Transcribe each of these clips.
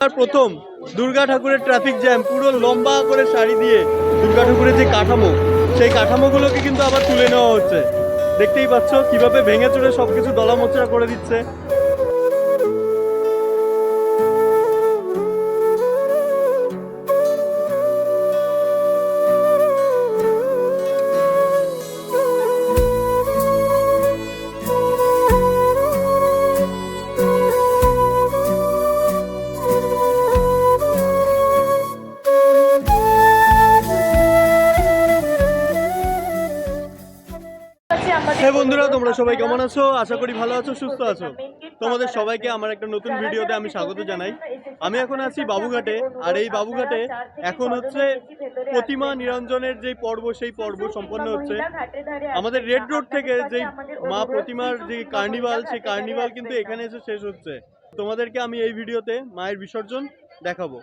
প্রথম দুর্গা ঠাকুরের traffic jam পুরো লম্বা করে শাড়ি দিয়ে দুর্গা ঠাকুরের যে কাঠামো, সেই কাঠামোগুলোকে কিন্তু আবার তুলে নেওয়া হচ্ছে। দেখতেই পাচ্ছ কীভাবে ভেঙে চড়ে সবকিছু দলামোচড়া করে দিচ্ছে। হ্যাঁ বন্ধুরা, তোমরা সবাই কেমন আছো? আশা করি ভালো আছো, সুস্থ আছো। তোমাদের সবাইকে আমার একটা নতুন ভিডিওতে আমি স্বাগত জানাই। আমি এখন আছি বাবুঘাটে, আর এই বাবুঘাটে এখন হচ্ছে প্রতিমা নিরঞ্জনের যে পর্ব, সেই পর্ব সম্পন্ন হচ্ছে। আমাদের রেড রোড থেকে যেই মা প্রতিমার যে কার্নিভাল সেই কার্নিভাল কিন্তু এখানে এসে শেষ হচ্ছে। তোমাদেরকে আমি এই ভিডিওতে মায়ের বিসর্জন দেখাবো।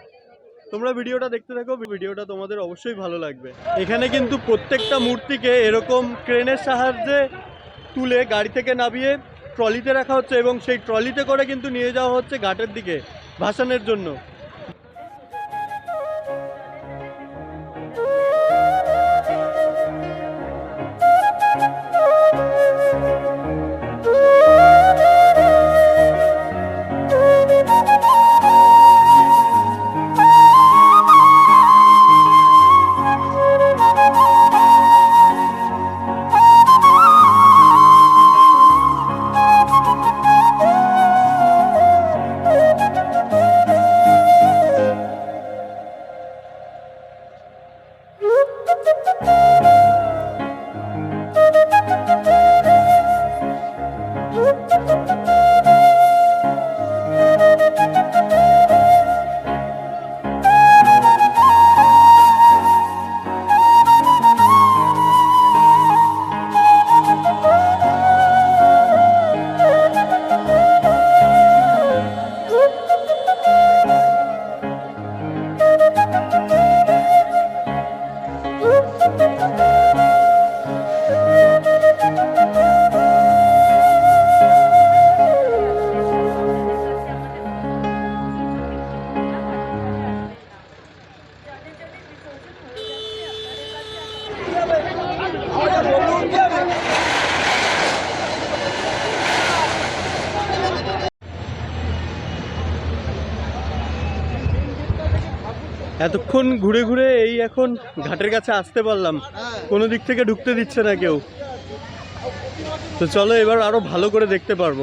তোমরা ভিডিওটা দেখতে থাকো, ভিডিওটা তোমাদের অবশ্যই ভালো লাগবে। এখানে কিন্তু প্রত্যেকটা মূর্তিকে এরকম ক্রেনের সাহায্যে তুলে গাড়ি থেকে নামিয়ে ট্রলিতে রাখা হচ্ছে এবং সেই ট্রলিতে করে কিন্তু নিয়ে যাওয়া হচ্ছে ঘাটের দিকে ভাসানের জন্য। এতক্ষণ ঘুরে ঘুরে এই এখন ঘাটের কাছে আসতে পারলাম। কোনো দিক থেকে ঢুকতে দিচ্ছে না কেউ। তো চলো এবার আরও ভালো করে দেখতে পারব।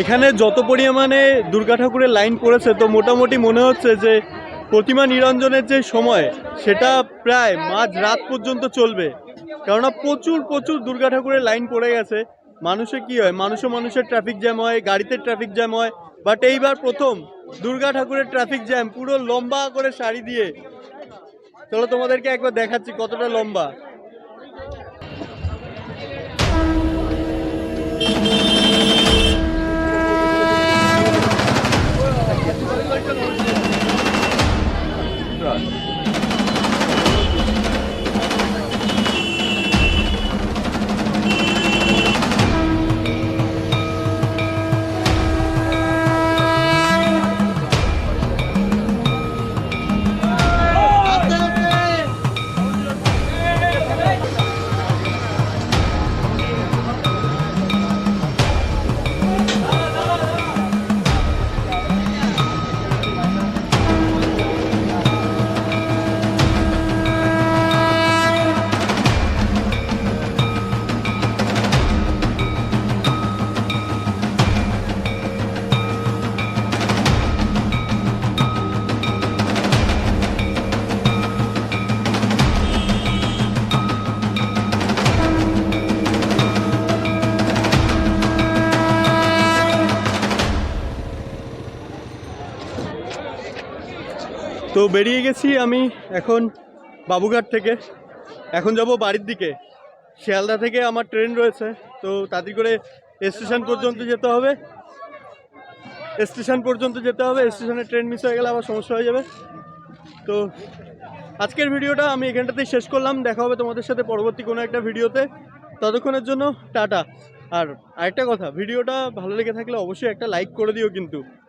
এখানে যত পরিমাণে দুর্গা ঠাকুরের লাইন পড়েছে, তো মোটামুটি মনে হচ্ছে যে প্রতিমা নিরঞ্জনের যে সময়, সেটা প্রায় মাঝ রাত পর্যন্ত চলবে। কেননা প্রচুর প্রচুর দুর্গা ঠাকুরের লাইন পড়ে গেছে। মানুষে কি হয়, মানুষে মানুষের ট্রাফিক জ্যাম হয়, গাড়িতে ট্রাফিক জ্যাম হয় বাট এইবার প্রথম দুর্গা ঠাকুরের ট্রাফিক জ্যাম পুরো লম্বা করে সারি দিয়ে। চলো তোমাদেরকে একবার দেখাচ্ছি কতটা লম্বা। তো বেরিয়ে গেছি আমি এখন বাবুঘাট থেকে। এখন যাব বাড়ির দিকে। শিয়ালদা থেকে আমার ট্রেন রয়েছে, তো তাড়াতাড়ি করে স্টেশন পর্যন্ত যেতে হবে। স্টেশন পর্যন্ত যেতে হবে, স্টেশনে ট্রেন মিস হয়ে গেলে আবার সমস্যা হয়ে যাবে। তো আজকের ভিডিওটা আমি এখানটাতেই শেষ করলাম। দেখা হবে তোমাদের সাথে পরবর্তী কোনো একটা ভিডিওতে। ততক্ষণের জন্য টাটা। আর আরেকটা কথা, ভিডিওটা ভালো লেগে থাকলে অবশ্যই একটা লাইক করে দিও কিন্তু।